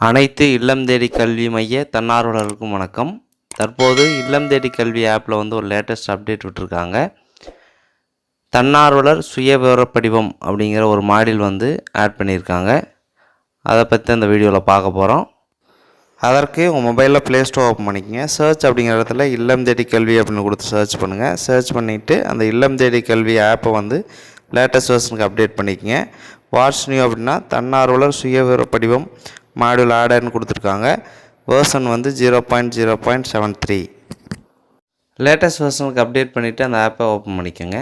அனைத்து இல்லம் தேடி கல்வி மைய தன்னார்வலர்களுக்கும் வணக்கம். தற்போது இல்லம் தேடி கல்வி ஆப்பில் வந்து ஒரு லேட்டஸ்ட் அப்டேட் விட்டுருக்காங்க. தன்னார்வலர் சுய படிவம் அப்படிங்கிற ஒரு மாடில் வந்து ஆட் பண்ணியிருக்காங்க. அதை பற்றி அந்த வீடியோவில் பார்க்க போகிறோம் அதற்கு உங்கள் மொபைலில் ப்ளே ஸ்டோர் ஓப்பன் பண்ணிக்கோங்க. சர்ச் அப்படிங்கிற இடத்துல இல்லம் தேடி கல்வி அப்படின்னு கொடுத்து சர்ச் பண்ணுங்கள் சர்ச் பண்ணிவிட்டு அந்த இல்லம் தேடி கல்வி ஆப்பை வந்து லேட்டஸ்ட் வெர்ஷனுக்கு அப்டேட் பண்ணிக்கங்க. வாட்ஸ் நியூ அப்படின்னா தன்னார்வலர் சுய படிவம் மாடியூல் ஆடர்னு கொடுத்துருக்காங்க. வேர்ஷன் வந்து zero point zero point seven three latest வெர்ஷனுக்கு update பண்ணிவிட்டு அந்த ஆப்பை ஓப்பன் பண்ணிக்கோங்க.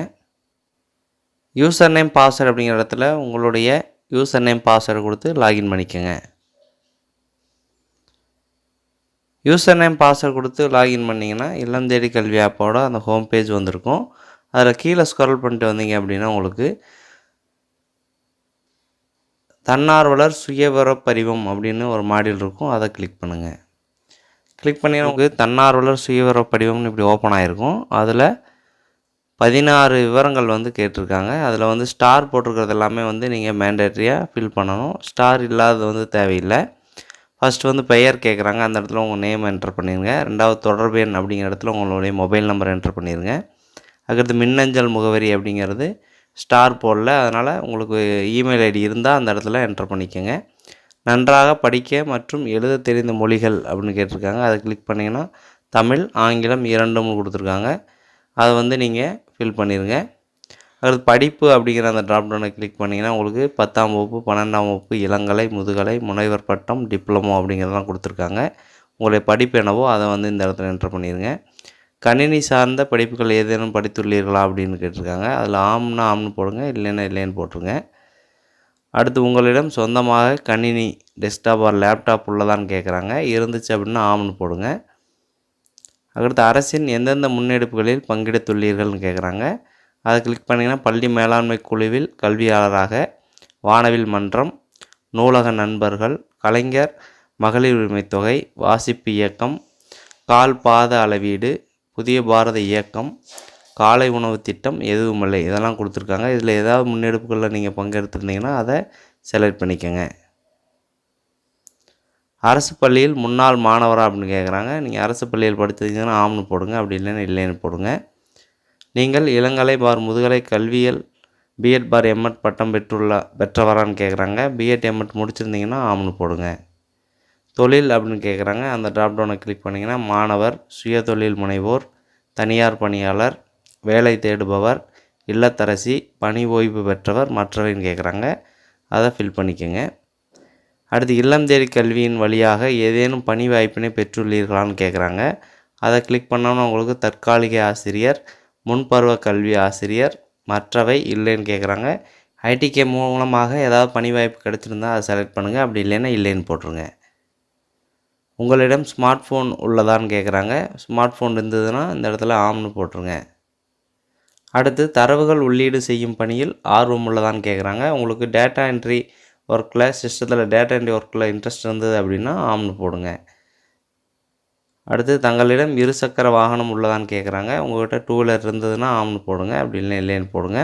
யூசர் நேம் பாஸ்வேர்டு அப்படிங்கிற இடத்துல உங்களுடைய யூசர் நேம் பாஸ்வேர்டு கொடுத்து லாகின் பண்ணிக்கோங்க. யூசர் நேம் பாஸ்வேர்டு கொடுத்து லாகின் பண்ணிங்கன்னா இல்லம் தேடி கல்வி ஆப்போட அந்த ஹோம் பேஜ் வந்திருக்கும். அதில் கீழே ஸ்க்ரோல் பண்ணிட்டு வந்தீங்க அப்படின்னா உங்களுக்கு தன்னார்வலர் சுயவிவர படிவம் அப்படின்னு ஒரு மாடியில் இருக்கும். அதை கிளிக் பண்ணுங்கள் கிளிக் பண்ணி உங்களுக்கு தன்னார்வலர் சுயவிவர படிவம்னு இப்படி ஓப்பன் ஆகிருக்கும் அதில் பதினாறு விவரங்கள் வந்து கேட்டிருக்காங்க. அதில் வந்து ஸ்டார் போட்டிருக்கிறது எல்லாமே வந்து நீங்கள் மேண்டேட்ரியாக ஃபில் பண்ணணும். ஸ்டார் இல்லாதது வந்து தேவையில்லை. ஃபஸ்ட்டு வந்து பெயர் கேட்குறாங்க. அந்த இடத்துல உங்கள் நேம் என்டர் பண்ணிடுங்க ரெண்டாவது தொடர்பு எண் அப்படிங்கிற இடத்துல உங்களுடைய மொபைல் நம்பர் என்டர் பண்ணிடுங்க அதுக்கடுத்து மின்னஞ்சல் முகவரி அப்படிங்கிறது ஸ்டார் போடல. அதனால் உங்களுக்கு இமெயில் ஐடி இருந்தால் அந்த இடத்துல என்டர் பண்ணிக்கோங்க. நன்றாக படிக்க மற்றும் எழுத தெரிந்த மொழிகள் அப்படின்னு கேட்டிருக்காங்க. அதை கிளிக் பண்ணிங்கன்னா தமிழ் ஆங்கிலம் இரண்டும் கொடுத்துருக்காங்க. அதை வந்து நீங்கள் ஃபில் பண்ணிடுங்க அடுத்து படிப்பு அப்படிங்கிற அந்த ட்ராப் டவுனை கிளிக் பண்ணிங்கன்னா உங்களுக்கு பத்தாம் வகுப்பு பன்னெண்டாம் வகுப்பு இளங்கலை முதுகலை முனைவர் பட்டம் டிப்ளமோ அப்படிங்கிறதெல்லாம் கொடுத்துருக்காங்க. உங்களுடைய படிப்பு என்னவோ அதை வந்து இந்த இடத்துல என்டர் பண்ணிடுங்க கணினி சார்ந்த படிப்புகள் ஏதேனும் படித்துள்ளீர்களா அப்படின்னு கேட்டிருக்காங்க. அதில் ஆம்னா ஆம்னு போடுங்க இல்லைன்னா இல்லைன்னு போட்டுருங்க. அடுத்து உங்களிடம் சொந்தமாக கணினி டெஸ்க்டாப் ஆர் லேப்டாப் உள்ளதான்னு கேட்குறாங்க. இருந்துச்சு அப்படின்னா ஆம்னு போடுங்க. அடுத்து அரசின் எந்தெந்த முன்னெடுப்புகளில் பங்கெடுத்துள்ளீர்கள்னு கேட்குறாங்க. அதை கிளிக் பண்ணிங்கன்னா பள்ளி மேலாண்மை குழுவில் கல்வியாளராக வானவில் மன்றம் நூலக நண்பர்கள் கலைஞர் மகளிர் உரிமை தொகை வாசிப்பு இயக்கம் கால் பாத அளவீடு புதிய பாரத இயக்கம் காலை உணவு திட்டம் எதுவுமில்லை. இதெல்லாம் கொடுத்துருக்காங்க. இதில் ஏதாவது முன்னெடுப்புகளில் நீங்கள் பங்கெடுத்துருந்தீங்கன்னா அதை செலக்ட் பண்ணிக்கோங்க. அரசு பள்ளியில் முன்னாள் மாணவரா அப்படின்னு கேட்குறாங்க. நீங்கள் அரசு பள்ளியில் படிச்சிருந்தீங்கன்னா ஆம்னு போடுங்க. அப்படி இல்லைன்னா இல்லைன்னு போடுங்க. நீங்கள் இளங்கலை பார் முதுகலை கல்வியல் பிஎட் பார் எம்எட் பட்டம் பெற்றுள்ள பெற்றவரான்னு கேட்குறாங்க. பிஎட் எம்எட் முடிச்சிருந்தீங்கன்னா ஆம்னு போடுங்க. தொழில் அப்படின்னு கேட்குறாங்க. அந்த ட்ராப்டவுனை கிளிக் பண்ணிங்கன்னா மாணவர் சுய தொழில் முனைவோர் தனியார் பணியாளர் வேலை தேடுபவர் இல்லத்தரசி பணி ஓய்வு பெற்றவர் மற்றவர்னு கேட்குறாங்க அதை ஃபில் பண்ணிக்கோங்க. அடுத்து இல்லம் தேடி கல்வியின் வழியாக ஏதேனும் பணி வாய்ப்பினை பெற்றுள்ளீர்களான்னு கேட்குறாங்க அதை கிளிக் பண்ணோம்னா உங்களுக்கு தற்காலிக ஆசிரியர் முன்பருவ கல்வி ஆசிரியர் மற்றவை இல்லைன்னு கேட்குறாங்க ஐடிகே மூலமாக ஏதாவது பணி வாய்ப்பு கிடச்சிருந்தா அதை செலக்ட் பண்ணுங்கள் அப்படி இல்லைன்னா இல்லைன்னு போட்டுருங்க. உங்களிடம் ஸ்மார்ட் ஃபோன் உள்ளதான்னு கேட்குறாங்க ஸ்மார்ட் ஃபோன் இருந்ததுன்னா இந்த இடத்துல ஆம்னு போட்டுருங்க. அடுத்து தரவுகள் உள்ளீடு செய்யும் பணியில் ஆர்வம் உள்ளதான்னு கேட்குறாங்க உங்களுக்கு டேட்டா என்ட்ரி ஒர்க்கில் சிஸ்டத்தில் டேட்டா என்ட்ரி ஒர்க்கில் இன்ட்ரெஸ்ட் இருந்தது அப்படின்னா ஆம்னு போடுங்க. அடுத்து தங்களிடம் இருசக்கர வாகனம் உள்ளதான்னு கேட்குறாங்க உங்கள்கிட்ட டூ வீலர் இருந்ததுன்னா ஆம்னு போடுங்க. அப்படி இல்லை இல்லைன்னு போடுங்க.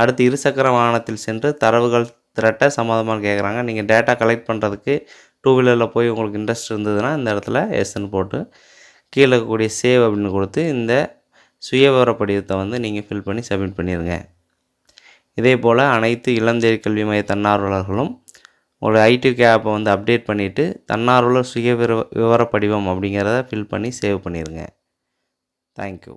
அடுத்து இருசக்கர வாகனத்தில் சென்று தரவுகள் திரட்ட சம்மதமாக கேட்குறாங்க நீங்கள் டேட்டா கலெக்ட் பண்ணுறதுக்கு டூ வீலரில் போய் உங்களுக்கு இன்ட்ரெஸ்ட் இருந்ததுன்னா இந்த இடத்துல எஸ்ன்னு போட்டு கீழே இருக்கக்கூடிய சேவ் அப்படின்னு கொடுத்து இந்த சுயவிவர படிவத்தை வந்து நீங்கள் ஃபில் பண்ணி சப்மிட் பண்ணிடுங்க இதே போல் அனைத்து இளந்தேரி கல்வி மைய தன்னார்வலர்களும் ஒரு ஐடி ஆப்பை வந்து அப்டேட் பண்ணிவிட்டு தன்னார்வலர் சுய விவர விவர படிவம் அப்படிங்கிறத ஃபில் பண்ணி சேவ் பண்ணிடுங்க தேங்க்யூ